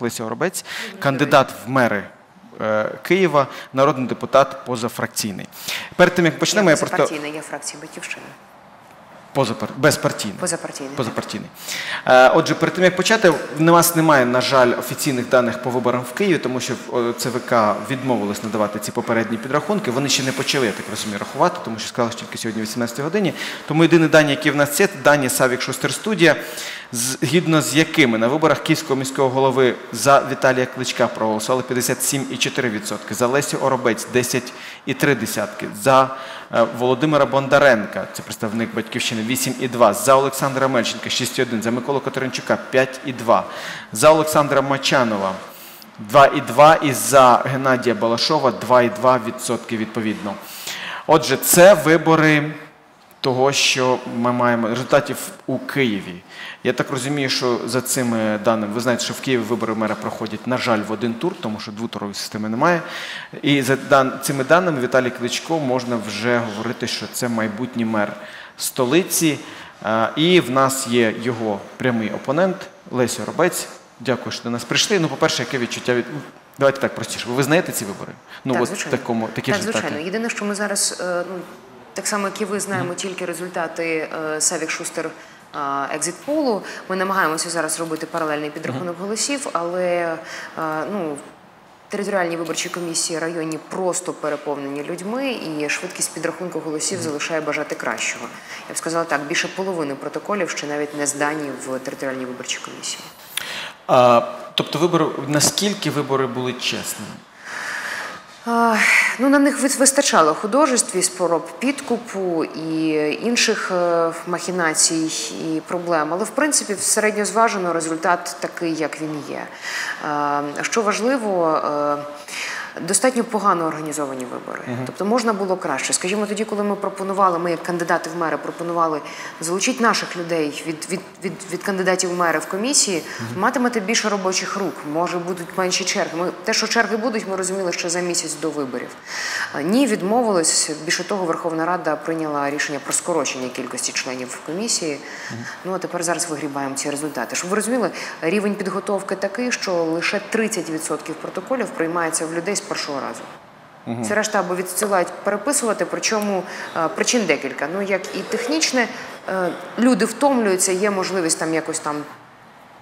Леся Оробець, кандидат в мери е, Києва, народний депутат позафракційний. Перед тим як почнемо, я просто є я фракції Батьківщини. Позапар... безпартійний. Позапартійний. Позапартійний. Е, Отже, перед тим як почати, в нас немає, на жаль, офіційних даних по виборам в Києві, тому що ЦВК відмовилось надавати ці попередні підрахунки. Вони ще не почали, я так розумію, рахувати, тому що сказали, що тільки сьогодні о 18 годині. Тому єдині дані, які в нас є, це дані Савік Шустер Студія, згідно з якими на виборах Київського міського голови за Віталія Кличка проголосували 57,4%, за Лесю Оробець 10,3%, за е, Володимира Бондаренка, це представник батьківщини 8,2, за Олександра Мельченка 6,1, за Миколу Катеринчука 5,2, за Олександра Мачанова 2,2 і за Геннадія Балашова 2,2% відповідно. Отже, це вибори того, що ми маємо результатів у Києві. Я так розумію, що за цими даними, ви знаєте, що в Києві вибори мера проходять, на жаль, в один тур, тому що двотурової системи немає. І за цими даними Віталій Кличко можна вже говорити, що це майбутній мер столиці. Е, І в нас є його прямий опонент Леся Робець. Дякую, що до нас прийшли. Ну, по-перше, яке відчуття від. Давайте так простіше. Ви визнаєте ці вибори? Ну, так, от звичайно. такому, такі так, результати. звичайно. Єдине, що ми зараз, е, ну, так само, як і ви знаємо тільки результати е, Савік Шустер екзит-полу. Ми намагаємося зараз робити паралельний підрахунок голосів, але ну, територіальні виборчі комісії районні просто переповнені людьми, і швидкість підрахунку голосів залишає бажати кращого. Я б сказала так, більше половини протоколів ще навіть не здані в територіальній виборчій комісії. А, тобто, вибори, наскільки вибори були чесними? Ну, на них вистачало художеств і спороб підкупу і інших е, махінацій і проблем. Але в принципі, середньозважено результат такий, як він є. Е, Що важливо, е, достатньо погано організовані вибори. Тобто можна було краще. Скажімо, тоді, коли ми пропонували, ми як кандидати в мери пропонували залучити наших людей від, від, від, від кандидатів в мери в комісії, матимете більше робочих рук, може будуть менші черги. Ми те, що черги будуть, ми розуміли ще за місяць до виборів. Ні, відмовились. Більше того, Верховна Рада прийняла рішення про скорочення кількості членів комісії. Ну а тепер зараз вигрібаємо ці результати. Щоб ви розуміли, рівень підготовки такий, що лише 30% протоколів приймається в людей з першого разу. Це решта або відсилають переписувати, причому е, причин декілька. Ну, як і технічне, е, люди втомлюються, є можливість там якось там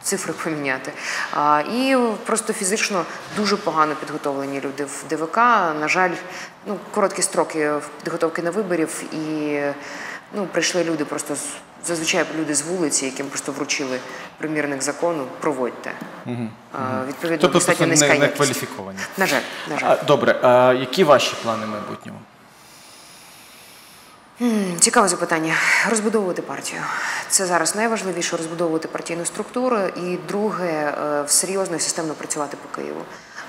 цифри поміняти. А, і просто фізично дуже погано підготовлені люди в ДВК. На жаль, ну, короткі строки підготовки на виборів, і ну, прийшли люди просто з. Зазвичай люди з вулиці, яким просто вручили примірник закону, проводьте. А, Відповідно, Тобто достатньо низька не, не кваліфіковані. На жаль, на жаль. А, добре, а які ваші плани в майбутньому? Цікаве запитання. Розбудовувати партію. Це зараз найважливіше розбудовувати партійну структуру. І друге, е, серйозно і системно працювати по Києву.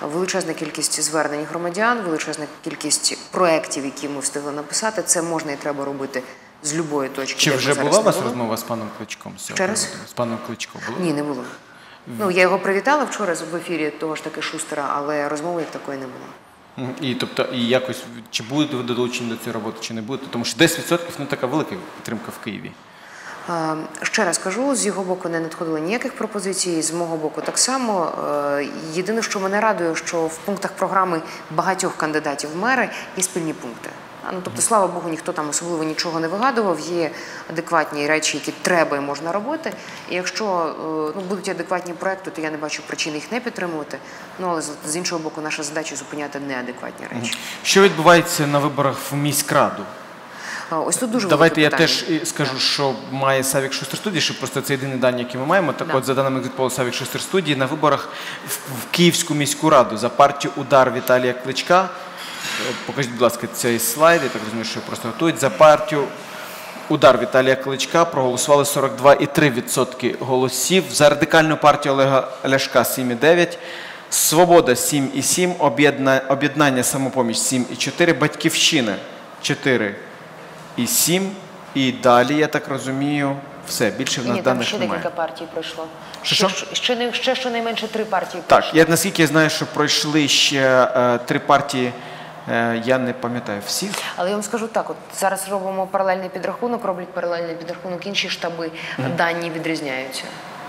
Величезна кількість звернень громадян, величезна кількість проєктів, які ми встигли написати. Це можна і треба робити з любої точки. Чи вже була у вас були. розмова з паном Кличком? Ще раз? З паном Кличком було? Ні, не було. Ну я його привітала вчора в ефірі того ж таки Шустера, але розмови як такої не було. І тобто, і якось чи будете ви долучені до цієї роботи, чи не будете? Тому що 10% ну така велика підтримка в Києві. Е, Ще раз кажу, з його боку не надходило ніяких пропозицій, з мого боку так само. Е, Єдине, що мене радує, що в пунктах програми багатьох кандидатів в мери є спільні пункти. Ну, тобто, слава Богу, ніхто там особливо нічого не вигадував. Є адекватні речі, які треба і можна робити. І якщо е, ну, будуть адекватні проекти, то я не бачу причин їх не підтримувати. Ну але з- іншого боку, наша задача зупиняти неадекватні речі. Що відбувається на виборах в міськраду? Е, Ось тут дуже Давайте я теж скажу, що має Савік Шустер студії, що просто це єдині дані, які ми маємо. Так Да. от, за даними екзитполу Савік Шустер студії, на виборах в, в Київську міську раду за партію Удар Віталія Кличка. Е, Покажіть, будь ласка, цей слайд, я так розумію, що просто готують. За партію Удар Віталія Кличка проголосували 42,3% голосів. За радикальну партію Олега Ляшка 7,9%. Свобода 7,7, об'єдна- об'єднання самопоміч 7,4, Батьківщина 4 і 7. І далі, я так розумію, все. Більше в нас Ні, там даних ще немає. декілька партій пройшло. Що, Ще, ще, ще щонайменше три партії Так, пройшло. я наскільки я знаю, що пройшли ще е, три партії, я не пам'ятаю всіх. Але я вам скажу так: от зараз робимо паралельний підрахунок, роблять паралельний підрахунок, інші штаби дані відрізняються.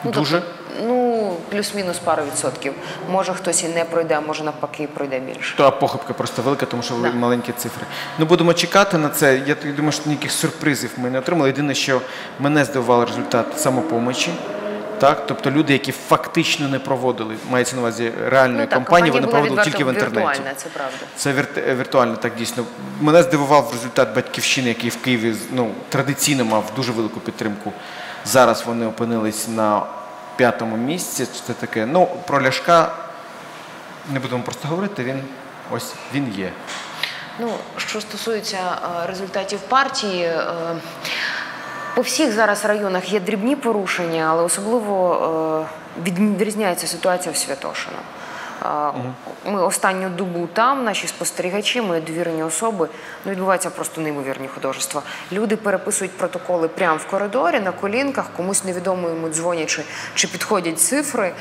Ну, Дуже? тобто, ну, плюс-мінус пару відсотків. Може хтось і не пройде, а може навпаки пройде більше. То похибка просто велика, тому що Да. маленькі цифри. Ну будемо чекати на це. Я думаю, що ніяких сюрпризів ми не отримали. Єдине, що мене здивував результат самопомочі. Так, тобто люди, які фактично не проводили, мається на увазі реальної ну, так, кампанії, вони проводили тільки в інтернеті. Віртуальна, це правда. Це вірт- віртуально так дійсно. Мене здивував результат батьківщини, який в Києві ну, традиційно мав дуже велику підтримку. Зараз вони опинились на п'ятому місці. Це таке. Ну, про Ляшка не будемо просто говорити, він ось він є. Ну, що стосується е, результатів партії, е, по всіх зараз районах є дрібні порушення, але особливо е, відрізняється ситуація в Святошино. Е, Ми останню добу там, наші спостерігачі, мої довірені особи, ну відбуваються просто неймовірні художества. Люди переписують протоколи прямо в коридорі, на колінках, комусь невідомо йому дзвонячи, чи підходять цифри.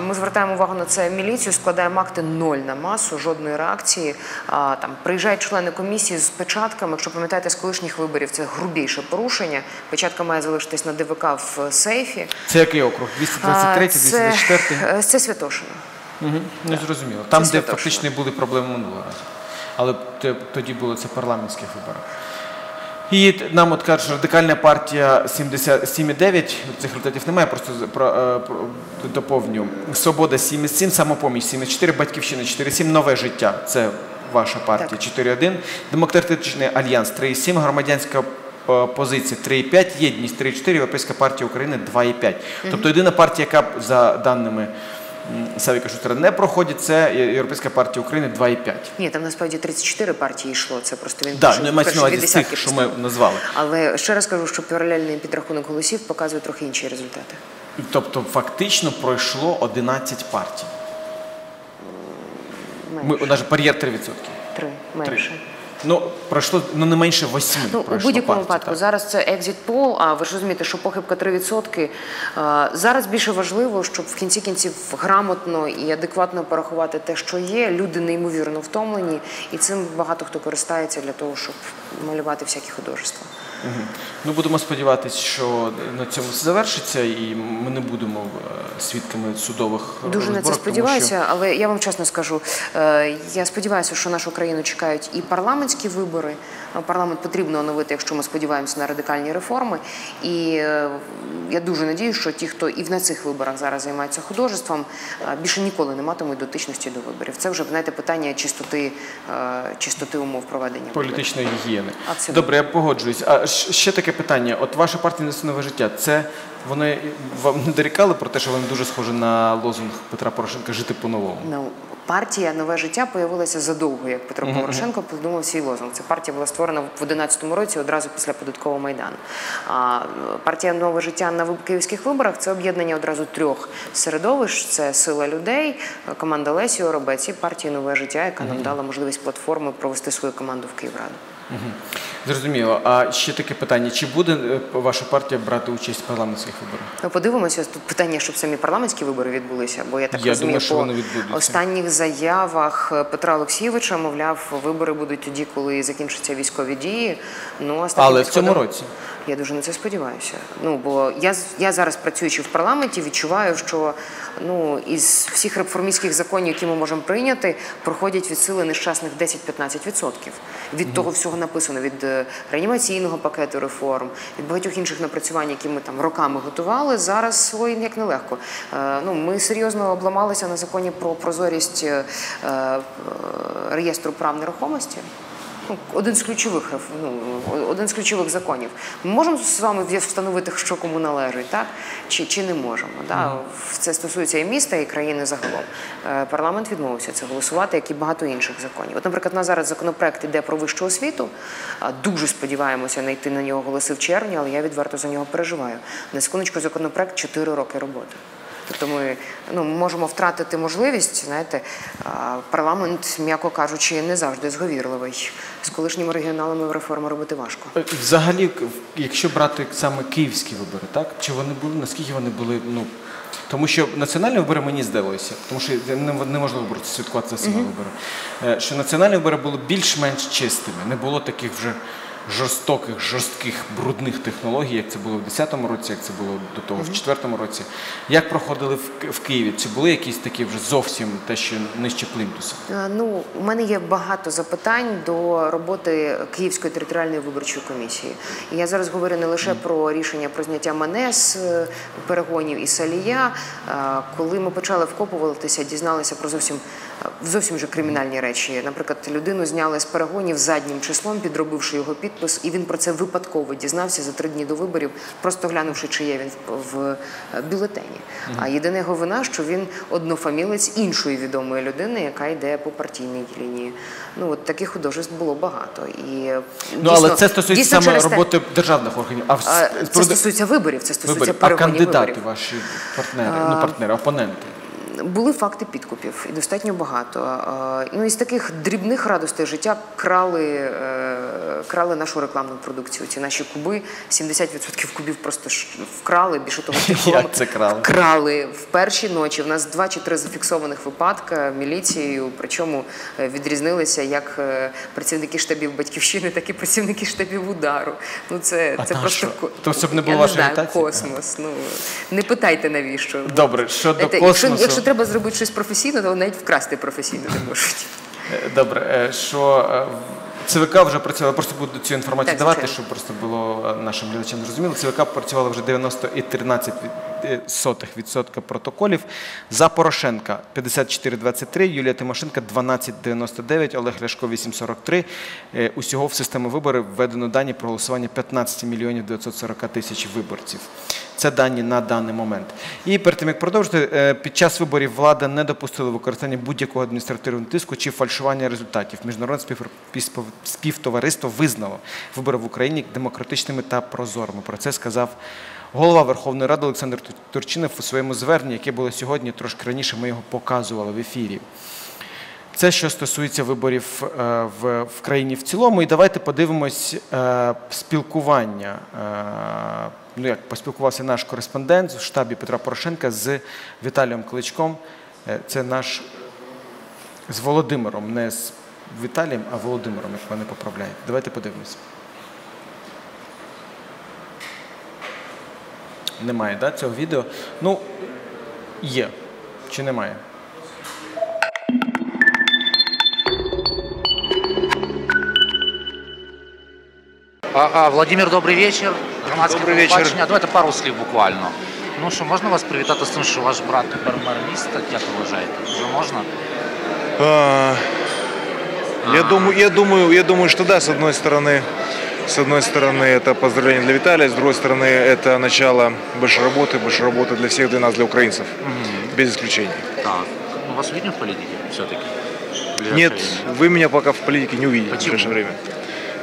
Ми звертаємо увагу на це міліцію, складаємо акти ноль на масу, жодної реакції. Там приїжджають члени комісії з печатками. Якщо пам'ятаєте, з колишніх виборів це грубіше порушення. Печатка має залишитись на ДВК в сейфі. Це який округ? 223, А, це, 224? е, це Святошино. Угу. Не зрозуміло. Там, де Святошино. фактично були проблеми минулого разу. Але тоді було це парламентських виборах. І нам от кажуть, що радикальна партія 7,9, цих результатів немає, просто про, е, про, доповню. Свобода 7,7, самопоміч 7,4, батьківщина 4,7, нове життя. Це ваша партія Так. 4,1, демократичний альянс 3,7, громадянська е, позиція 3,5, єдність 3,4, Європейська партія України 2,5. Тобто єдина партія, яка за даними Савіка Шутера не проходить, це Європейська партія України 2,5. Ні, там насправді 34 партії йшло. Це просто він Так, пише- ну, увазі дві десятки що ми назвали. Але ще раз кажу, що паралельний підрахунок голосів показує трохи інші результати. Тобто фактично пройшло 11 партій. Менше. Ми, навіть бар'єр 3%. Три менше. Ну, пройшло ну, не менше восьми. Ну, у будь-якому випадку так. зараз це екзит пол, а ви ж розумієте, що похибка 3%. Е, Зараз більше важливо, щоб в кінці кінців грамотно і адекватно порахувати те, що є. Люди неймовірно втомлені, і цим багато хто користається для того, щоб малювати всякі художества. Ну, будемо сподіватися, що на цьому все завершиться, і ми не будемо е, свідками судових Дуже на це сподіваюся, але я вам чесно скажу, е, я сподіваюся, що нашу країну чекають і парламентські вибори. Е, Парламент потрібно оновити, якщо ми сподіваємося на радикальні реформи. І я дуже надію, що ті, хто і на цих виборах зараз займаються художеством, більше ніколи не матимуть дотичності до виборів. Це вже знаєте питання чистоти, чистоти умов проведення виборів. політичної гігієни. Абсолютно. Добре, я погоджуюсь. А ще таке питання: от ваша партія «Несе нове життя. Це вони вам не дорікали про те, що вони дуже схожі на лозунг Петра Порошенка жити по-новому? Ну, партія Нове життя появилася задовго, як Петро Порошенко придумав свій лозунг. Ця партія була створена в 2011 році, одразу після податкового майдану. А партія Нове життя на київських виборах це об'єднання одразу трьох середовищ: це сила людей, команда Лесі Оробець і партія Нове життя, яка нам дала можливість платформи провести свою команду в Київраду. Зрозуміло. А ще таке питання: чи буде е, ваша партія брати участь в парламентських виборах? Ну, подивимося тут питання, щоб самі парламентські вибори відбулися. Бо я так Я розумію, думаю, що по останніх заявах е, Петра Олексійовича, мовляв, вибори будуть тоді, коли закінчаться військові дії. Ну а Але в цьому році. Я дуже на це сподіваюся. Ну бо я я зараз працюючи в парламенті, відчуваю, що ну із всіх реформістських законів, які ми можемо прийняти, проходять від сили нещасних 10-15%. Від того всього написано від е, реанімаційного пакету реформ, від багатьох інших напрацювань, які ми там роками готували. Зараз ой, як нелегко. Е, ну ми серйозно обламалися на законі про прозорість е, е, реєстру прав нерухомості. Ну, один з ключових ну, один з ключових законів. Ми можемо з вами встановити, що кому належить, так чи, чи не можемо. Да? Це стосується і міста, і країни загалом. Е, Парламент відмовився це голосувати, як і багато інших законів. От, наприклад, на зараз законопроект іде про вищу освіту. Дуже сподіваємося знайти на нього голоси в червні, але я відверто за нього переживаю. На секундочку, законопроект 4 роки роботи. Тобто ми ну, можемо втратити можливість, знаєте, парламент, м'яко кажучи, не завжди зговірливий. З колишніми регіоналами реформи робити важко. Е, Взагалі, якщо брати саме київські вибори, так чи вони були, наскільки вони були, ну тому що національні вибори мені здалося, тому що не- неможливо просто святкувати за всіма виборами, е, що національні вибори були більш-менш чистими, не було таких вже жорстоких, жорстких, брудних технологій, як це було в 10-му році, як це було до того в 4-му році. Як проходили в, в Києві? Чи були якісь такі вже зовсім те, що нижче плінтуса? Ну, у мене є багато запитань до роботи Київської територіальної виборчої комісії. І я зараз говорю не лише про рішення про зняття мене з е, перегонів і Салія. Коли ми почали вкопуватися, дізналися про зовсім зовсім вже кримінальні речі. Наприклад, людину зняли з перегонів заднім числом, підробивши його підпис, і він про це випадково дізнався за три дні до виборів, просто глянувши, чи є він в, бюлетені. А єдина його вина, що він однофамілець іншої відомої людини, яка йде по партійній лінії. Ну от таких художеств було багато. І Ну але дійсно- це стосується саме те- роботи державних органів. А Це стосується виборів, це стосується виборів, а кандидати виборів. ваші партнери, ну партнери, опоненти. Були факти підкупів і достатньо багато. Е, Ну із таких дрібних радостей життя крали, е, крали нашу рекламну продукцію. Ці наші куби, 70% кубів просто вкрали. Більше того, Як це крали? Вкрали в перші ночі. У нас два чи три зафіксованих випадка міліцією. Причому е, відрізнилися як працівники штабів батьківщини, так і працівники штабів удару. Ну це, А це просто що? То щоб не було я вашої знаю, космос. Ну не питайте навіщо. Добре, щодо космосу. Якщо, якщо треба зробити щось професійно, то навіть вкрасти професійно не можуть. Е, Добре, е, що е, ЦВК вже працювала, просто буду цю інформацію Так, давати, щоб просто було нашим глядачам зрозуміло. ЦВК працювала вже 90 і 13 від- е, сотих відсотка протоколів. За Порошенка 54,23, Юлія Тимошенка 12,99, Олег Ляшко 8,43. Е, Усього в систему виборів введено дані про голосування 15 мільйонів 940 тисяч виборців. Це дані на даний момент. І перед тим як продовжити, е, під час виборів влада не допустила використання будь-якого адміністративного тиску чи фальшування результатів. Міжнародне спів- спів- співтовариство визнало вибори в Україні демократичними та прозорими. Про це сказав голова Верховної Ради Олександр Турчинов у своєму зверненні, яке було сьогодні трошки раніше. Ми його показували в ефірі. Це що стосується виборів е, в, країні в цілому. І давайте подивимось е, спілкування. е, Ну, як поспілкувався наш кореспондент в штабі Петра Порошенка з Віталієм Кличком. Це наш з Володимиром, не з Віталієм, а Володимиром, як мене поправляють. Давайте подивимось. Немає да, цього відео. Ну, є. Чи немає? Ага, Владимир, добрий вечір. Громадське Добрий вечір. телебачення. Давайте пару слів буквально. Ну що, можна вас привітати з тим, що ваш брат тепер мер міста, як ви вважаєте? Вже можна? А, Я думаю, я думаю, я думаю, что да, с одной стороны, с одной стороны это поздравление для Виталия, с другой стороны это начало большой работы, большой работы для всех, для нас, для украинцев, без исключения. Так. Ну, вас видно в політиці все-таки? Нет, вы меня пока в политике не увидите Почему? в ближайшее время.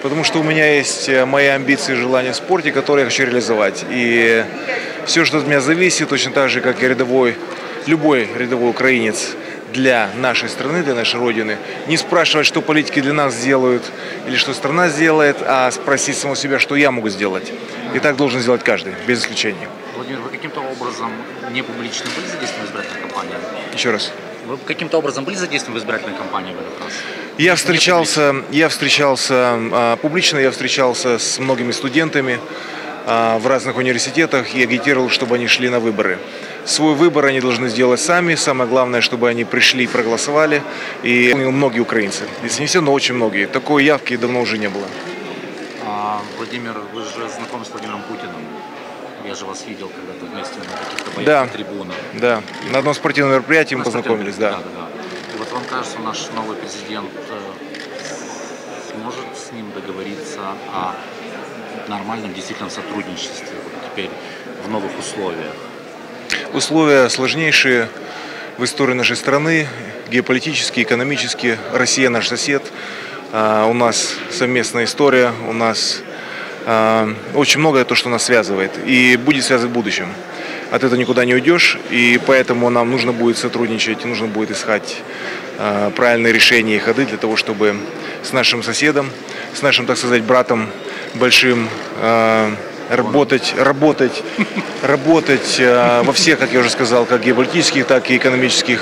Потому что у меня есть э, мои амбиции и желания в спорте, которые я хочу реализовать. И все, что от меня зависит, точно так же, как и рядовой, любой рядовой украинец для нашей страны, для нашей Родины, не спрашивать, что политики для нас сделают или что страна сделает, а спросить самого себя, что я могу сделать. И так должен сделать каждый, без исключения. Владимир, вы каким-то образом не публично были задействованы в избирательной кампании? Еще раз. Вы каким-то образом были задействованы в избирательной кампании в этот раз? Я встречался, я встречался а, публично, я встречался с многими студентами в разных университетах и агитировал, чтобы они шли на выборы. Свой выбор они должны сделать сами. Самое главное, чтобы они пришли и проголосовали. И многие украинцы. Если не все, но очень многие. Такой явки давно уже не было. А, Владимир, вы же знакомы с Владимиром Путиным. Я же вас видел когда-то вместе на каких-то боях Да. на трибунах. Да, на одном спортивном мероприятии мы На познакомились, да, да, да. И вот вам кажется, наш новый президент э, сможет с ним договориться о нормальном действительном сотрудничестве вот теперь в новых условиях? Условия сложнейшие в истории нашей страны, геополитические, экономические. Россия наш сосед. А, У нас совместная история, у нас а, очень многое то, что нас связывает и будет связывать в будущем. От этого никуда не уйдешь, и поэтому нам нужно будет сотрудничать, нужно будет искать а, правильные решения и ходы для того, чтобы с нашим соседом, с нашим, так сказать, братом большим а, работать, работать, работать э, во всех, как я уже сказал, как геополитических, так и экономических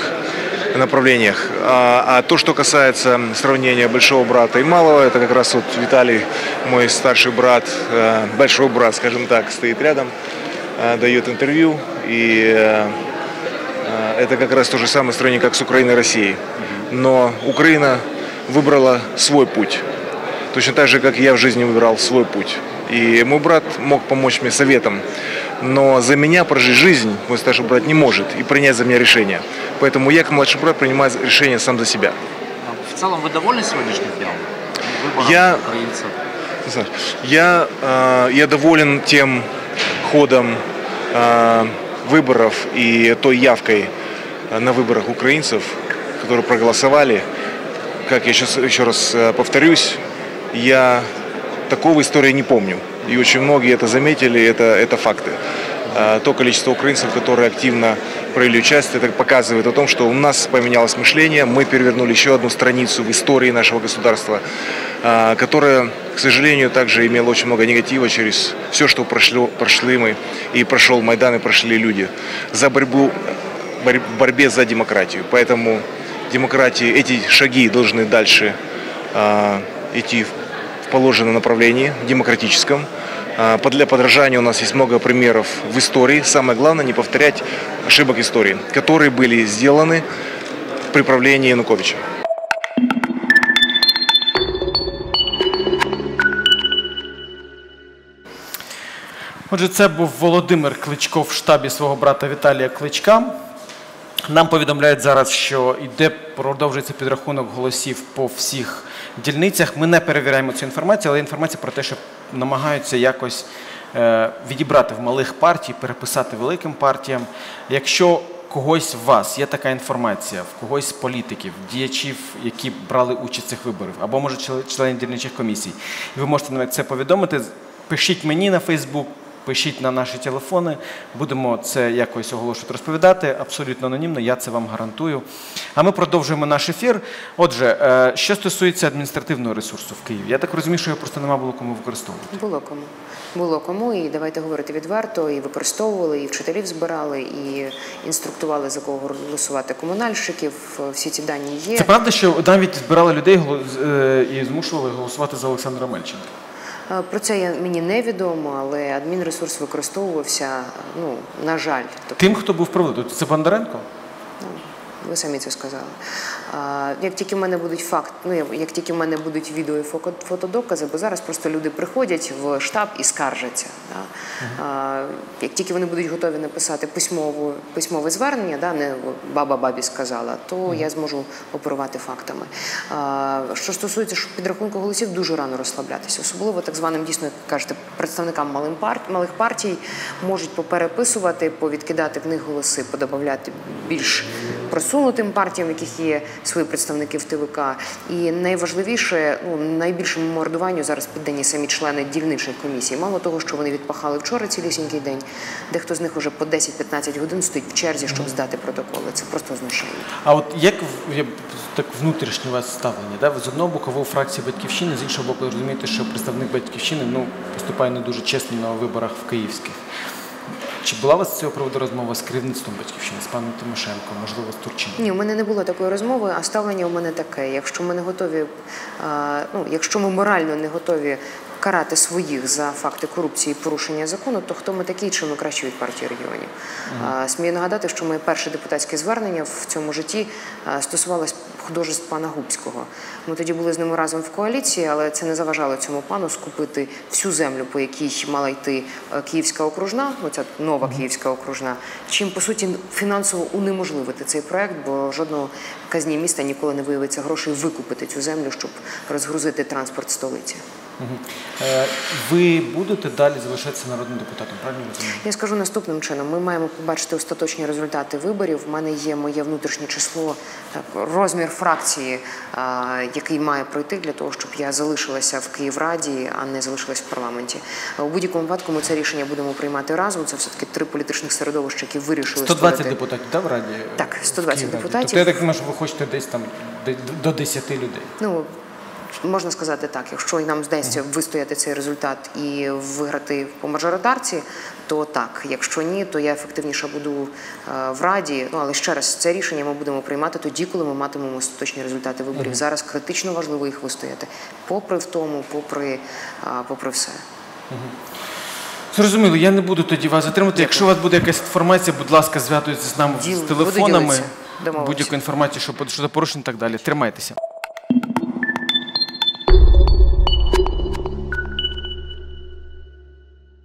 направлениях. А, а то, что касается сравнения большого брата и малого, это как раз вот Виталий, мой старший брат, э, большой брат, скажем так, стоит рядом, э, дает интервью. И э, э, это как раз то же самое сравнение, как с Украиной и Россией. Но Украина выбрала свой путь. Точно так же, как и я в жизни выбирал свой путь. И мой брат мог помочь мне советом. Но за меня прожить жизнь мой старший брат не может и принять за меня решение. Поэтому я, как младший брат, принимаю решение сам за себя. В целом вы довольны сегодняшним днем? Выбором Я- украинцев? Я, э, я доволен тем ходом э, выборов и той явкой э, на выборах украинцев, которые проголосовали. Как я сейчас еще раз э, повторюсь, я такого истории не помню. И очень многие это заметили, это, это факты. Э, То количество украинцев, которые активно проявили участие, это показывает о том, что у нас поменялось мышление, мы перевернули еще одну страницу в истории нашего государства, э, которая, к сожалению, также имела очень много негатива через все, что прошло, прошли мы, и прошел Майдан, и прошли люди, за борьбу, борьбе за демократию. Поэтому демократии, эти шаги должны дальше э, идти положенном направлении, демократическом. А, под- Для подражания у нас есть много примеров в истории. Самое главное не повторять ошибок истории, которые были сделаны при правлении Януковича. Отже, це був Володимир Кличко в штабі свого брата Віталія Кличка. Нам повідомляють зараз, що йде продовжується підрахунок голосів по всіх дільницях. Ми не перевіряємо цю інформацію, але інформація про те, що намагаються якось е, відібрати в малих партій, переписати великим партіям. Якщо когось в вас є така інформація, в когось з політиків, діячів, які брали участь в цих виборах, або може член- членів дільничих комісій, і ви можете навіть це повідомити, пишіть мені на Фейсбук. Пишіть на наші телефони, будемо це якось оголошувати, розповідати абсолютно анонімно, я це вам гарантую. А ми продовжуємо наш ефір. Отже, е, що стосується адміністративного ресурсу в Києві, я так розумію, що його просто нема було кому використовувати. Було кому. Було кому, і давайте говорити відверто, і використовували, і вчителів збирали, і інструктували за кого голосувати комунальщиків. Всі ці дані є. Це правда, що навіть збирали людей е, і змушували голосувати за Олександра Мельченка? Е, Про це я, мені невідомо, але адмінресурс використовувався, ну, на жаль. Тобто, Тим, хто був проводити, Це Бондаренко? ви самі це сказали. Як тільки в мене будуть факт, ну як тільки в мене будуть відео і фотодокази, бо зараз просто люди приходять в штаб і скаржаться. Да? А, Як тільки вони будуть готові написати письмову, письмове звернення, да, не баба бабі сказала, то я зможу оперувати фактами. А, Що стосується підрахунку голосів, дуже рано розслаблятися, особливо так званим дійсно, як кажете, представникам малим пар- малих партій можуть попереписувати, повідкидати в них голоси, подобавляти більш просунутим партіям, в яких є свої представники в ТВК. І найважливіше, ну найбільшому мордуванню зараз піддані самі члени дільничних комісій. Мало того, що вони відпахали вчора цілісінький день, дехто з них уже по 10-15 годин стоїть в черзі, щоб здати протоколи. Це просто знушення. А от як так внутрішнє у вас ставлення? Да? Ви з одного боку ви у фракції батьківщини, з іншого боку, розумієте, що представник батьківщини ну, поступає не дуже чесно на виборах в київських. Чи була у вас з цього приводу розмова з керівництвом батьківщини, з паном Тимошенко, можливо, з Турчином? Ні, у мене не було такої розмови, а ставлення у мене таке. Якщо ми не готові, ну якщо ми морально не готові карати своїх за факти корупції і порушення закону, то хто ми такі, чи ми краще від партії регіонів? А, Смію нагадати, що моє перше депутатське звернення в цьому житті стосувалось художеств пана Губського. Ми тоді були з ним разом в коаліції, але це не заважало цьому пану скупити всю землю, по якій мала йти е, Київська окружна, ну ця нова Київська окружна, чим по суті фінансово унеможливити цей проект, бо жодного казні міста ніколи не виявиться грошей викупити цю землю, щоб розгрузити транспорт столиці. Е, Ви будете далі залишатися народним депутатом, правильно розумію? Я скажу наступним чином: ми маємо побачити остаточні результати виборів. У мене є моє внутрішнє число, розмір фракції, який має пройти для того, щоб я залишилася в Київраді, а не залишилась в парламенті. У будь-якому випадку ми це рішення будемо приймати разом. Це все таки три політичних середовища, які вирішили 120 створити- депутатів, да, в Раді? Так, В 120 депутатів. Тобто я так думаю, що ви хочете десь там до 10 людей. Ну можна сказати так, якщо нам вдасться вистояти цей результат і виграти по мажоритарці, то так. Якщо ні, то я ефективніше буду е, в раді. Ну але ще раз, це рішення ми будемо приймати тоді, коли ми матимемо остаточні результати виборів. Зараз критично важливо їх вистояти, попри втому, попри, е, попри все. Зрозуміло, я не буду тоді вас затримати. Якщо у вас буде якась інформація, будь ласка, зв'язуйтесь з нами Діл- з телефонами. Будь-яку інформацію, що щодо порушень і так далі. Тримайтеся.